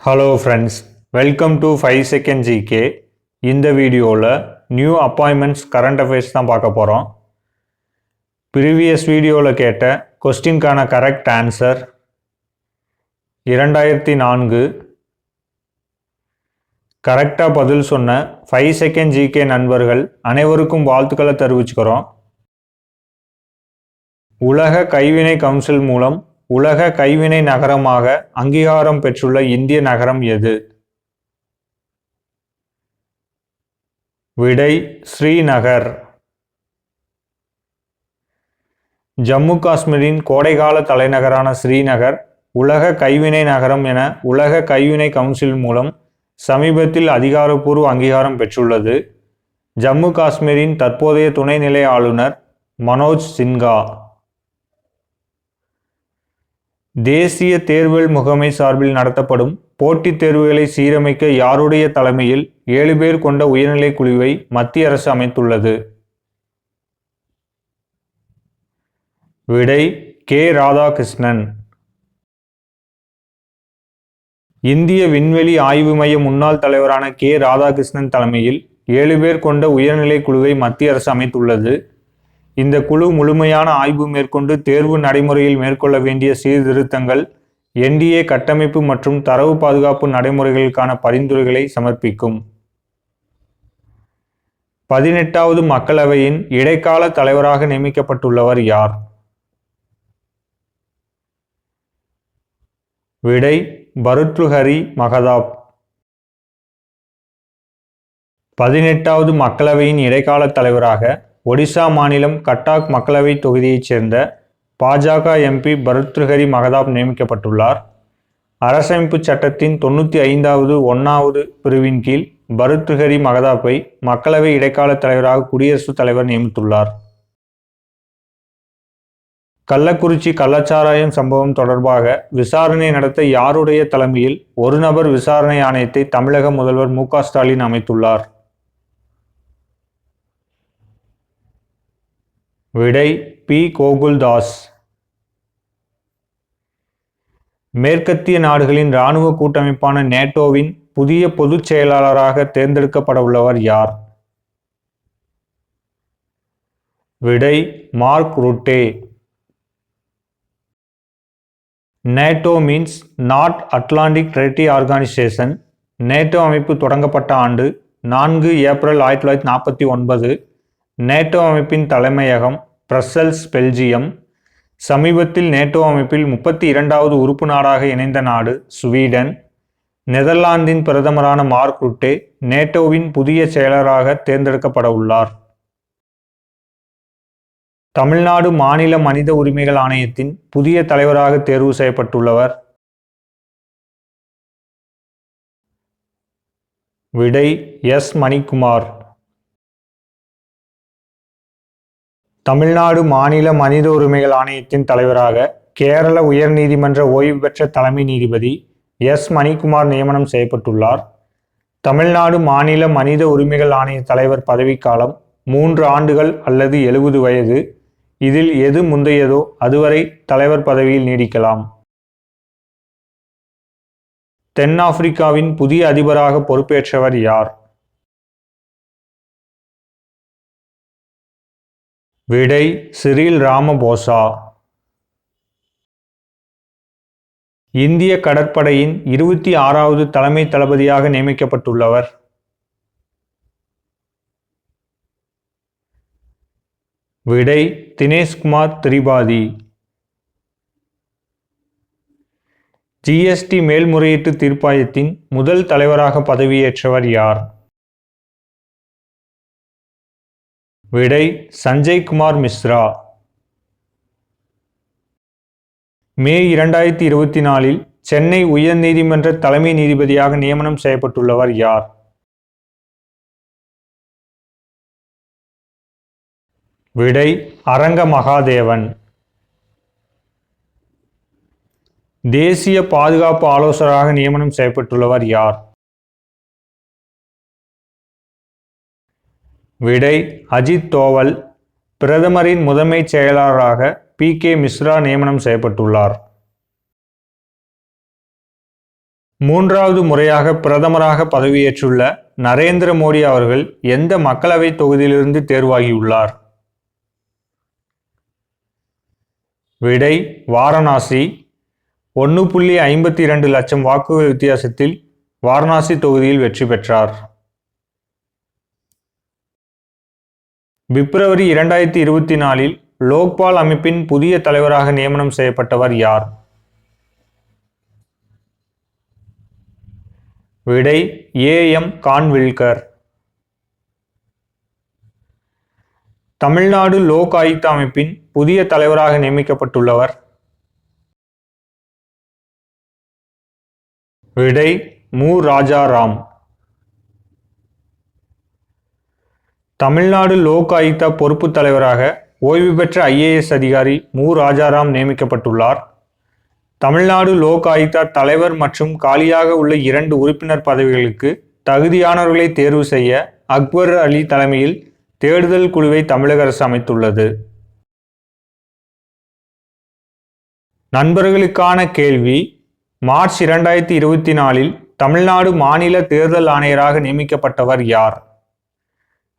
Hello friends welcome to five second GK இந்த வீடியோவில் new appointments current affairs தான் பார்க்க போகிறோம் ப்ரீவியஸ் வீடியோவில் கேட்ட கொஸ்டின்கான கரெக்ட் ஆன்சர் இரண்டாயிரத்தி நான்கு. கரெக்டாக பதில் சொன்ன ஃபைவ் செகண்ட் ஜிகே நண்பர்கள் அனைவருக்கும் வாழ்த்துக்களை தெரிவிச்சுக்கிறோம். உலக கைவினை கவுன்சில் மூலம் உலக கைவினை நகரமாக அங்கீகாரம் பெற்றுள்ள இந்திய நகரம் எது? விடை ஸ்ரீநகர். ஜம்மு காஷ்மீரின் கோடைகால தலைநகரான ஸ்ரீநகர் உலக கைவினை நகரம் என உலக கைவினை கவுன்சில் மூலம் சமீபத்தில் அதிகாரப்பூர்வ அங்கீகாரம் பெற்றுள்ளது. ஜம்மு காஷ்மீரின் தற்போதைய துணைநிலை ஆளுநர் மனோஜ் சின்ஹா. தேசிய தேர்வுகள் முகமை சார்பில் நடத்தப்படும் போட்டித் தேர்வுகளை சீரமைக்க யாருடைய தலைமையில் ஏழு பேர் கொண்ட உயர்நிலை குழுவை மத்திய அரசு அமைத்துள்ளது? விடை கே. ராதாகிருஷ்ணன். இந்திய விண்வெளி ஆய்வு மைய முன்னாள் தலைவரான கே. ராதாகிருஷ்ணன் தலைமையில் ஏழு பேர் கொண்ட உயர்நிலை குழுவை மத்திய அரசு அமைத்துள்ளது. இந்த குழு முழுமையான ஆய்வு மேற்கொண்டு தேர்வு நடைமுறையில் மேற்கொள்ள வேண்டிய சீர்திருத்தங்கள் என்டிஏ கட்டமைப்பு மற்றும் தரவு பாதுகாப்பு நடைமுறைகளுக்கான பரிந்துரைகளை சமர்ப்பிக்கும். பதினெட்டாவது மக்களவையின் இடைக்கால தலைவராக நியமிக்கப்பட்டுள்ளவர் யார்? விடை பருத்ருஹரி மகதாப். பதினெட்டாவது மக்களவையின் இடைக்கால தலைவராக ஒடிசா மாநிலம் கட்டாக் மக்களவைத் தொகுதியைச் சேர்ந்த பாஜக எம்பி பருத்ருஹரி மகதாப் நியமிக்கப்பட்டுள்ளார். அரசமைப்பு சட்டத்தின் தொண்ணூற்றி ஐந்தாவது ஒன்றாவது பிரிவின் கீழ் பருத்ருஹரி மகதாப்பை மக்களவை இடைக்கால தலைவராக குடியரசுத் தலைவர் நியமித்துள்ளார். கள்ளக்குறிச்சி கள்ளச்சாராயம் சம்பவம் தொடர்பாக விசாரணை நடத்த யாருடைய தலைமையில் ஒரு நபர் விசாரணை ஆணையத்தை தமிழக முதல்வர் மு ஸ்டாலின் அமைத்துள்ளார். விடை பி. கோகுல்தாஸ். மேற்கத்திய நாடுகளின் இராணுவ கூட்டமைப்பான நேட்டோவின் புதிய பொதுச் செயலாளராக தேர்ந்தெடுக்கப்பட உள்ளவர் யார்? விடை Mark Rutte. NATO means North Atlantic treaty organisation. NATO அமைப்பு தொடங்கப்பட்ட ஆண்டு நான்கு ஏப்ரல் ஆயிரத்தி தொள்ளாயிரத்தி நாற்பத்தி ஒன்பது. நேட்டோ அமைப்பின் தலைமையகம் பிரசல்ஸ் பெல்ஜியம். சமீபத்தில் நேட்டோ அமைப்பில் முப்பத்தி இரண்டாவது உறுப்பு நாடாக இணைந்த நாடு ஸ்வீடன். நெதர்லாந்தின் பிரதமரான மார்க் ருட்டே நேட்டோவின் புதிய செயலராக தேர்ந்தெடுக்கப்பட உள்ளார். தமிழ்நாடு மாநில மனித உரிமைகள் ஆணையத்தின் புதிய தலைவராக தேர்வு செய்யப்பட்டுள்ளவர். விடை எஸ் மணிக்குமார். தமிழ்நாடு மாநில மனித உரிமைகள் ஆணையத்தின் தலைவராக கேரள உயர்நீதிமன்ற ஓய்வு பெற்ற தலைமை நீதிபதி எஸ். மணிக்குமார் நியமனம் செய்யப்பட்டுள்ளார். தமிழ்நாடு மாநில மனித உரிமைகள் ஆணைய தலைவர் பதவிக்காலம் மூன்று ஆண்டுகள் அல்லது எழுபது வயது. இதில் எது முந்தையதோ அதுவரை தலைவர் பதவியில் நீடிக்கலாம். தென்னாப்பிரிக்காவின் புதிய அதிபராக பொறுப்பேற்றவர் யார்? விடை சிறில் ராமபோசா. இந்திய கடற்படையின் இருபத்தி ஆறாவது தலைமை தளபதியாக நியமிக்கப்பட்டுள்ளவர். விடை தினேஷ்குமார் திரிபாதி. ஜிஎஸ்டி மேல்முறையீட்டு தீர்ப்பாயத்தின் முதல் தலைவராக பதவியேற்றவர் யார்? விடை சஞ்சய் குமார் மிஸ்ரா. மே இரண்டாயிரத்தி இருபத்தி நாலில் சென்னை உயர்நீதிமன்ற தலைமை நீதிபதியாக நியமனம் செய்யப்பட்டுள்ளவர் யார்? விடை அரங்க மகாதேவன் தேசிய பாதுகாப்பு ஆலோசகராக நியமனம் செய்யப்பட்டுள்ளவர் யார்? விடை அஜித் தோவல் பிரதமரின் முதன்மைச் செயலாளராக பி. கே. மிஸ்ரா நியமனம் செய்யப்பட்டுள்ளார். மூன்றாவது முறையாக பிரதமராக பதவியேற்றுள்ள நரேந்திர மோடி அவர்கள் எந்த மக்களவை தொகுதியிலிருந்து தேர்வாகியுள்ளார்? விடை வாரணாசி. ஒன்று புள்ளி ஐம்பத்தி இரண்டு லட்சம் வாக்குகள் வித்தியாசத்தில் வாரணாசி தொகுதியில் வெற்றி பெற்றார். பிப்ரவரி இரண்டாயிரத்தி இருபத்தி நாலில் லோக்பால் அமைப்பின் புதிய தலைவராக நியமனம் செய்யப்பட்டவர் யார்? விடை ஏ எம் கான்வில்கர். தமிழ்நாடு லோக் ஆயுக்த அமைப்பின் புதிய தலைவராக நியமிக்கப்பட்டுள்ளவர். விடை மு. ராஜாராம். தமிழ்நாடு லோக் ஆயுக்தா பொறுப்பு தலைவராக ஓய்வு பெற்ற ஐஏஎஸ் அதிகாரி மு. ராஜாராம் நியமிக்கப்பட்டுள்ளார். தமிழ்நாடு லோக் ஆயுக்தா தலைவர் மற்றும் காலியாக உள்ள இரண்டு உறுப்பினர் பதவிகளுக்கு தகுதியானவர்களை தேர்வு செய்ய அக்பர் அலி தலைமையில் தேடுதல் குழுவை தமிழக அரசு அமைத்துள்ளது. நண்பர்களுக்கான கேள்வி. மார்ச் இரண்டாயிரத்தி இருபத்தி நாலில் தமிழ்நாடு மாநில தேர்தல் ஆணையராக நியமிக்கப்பட்டவர் யார்?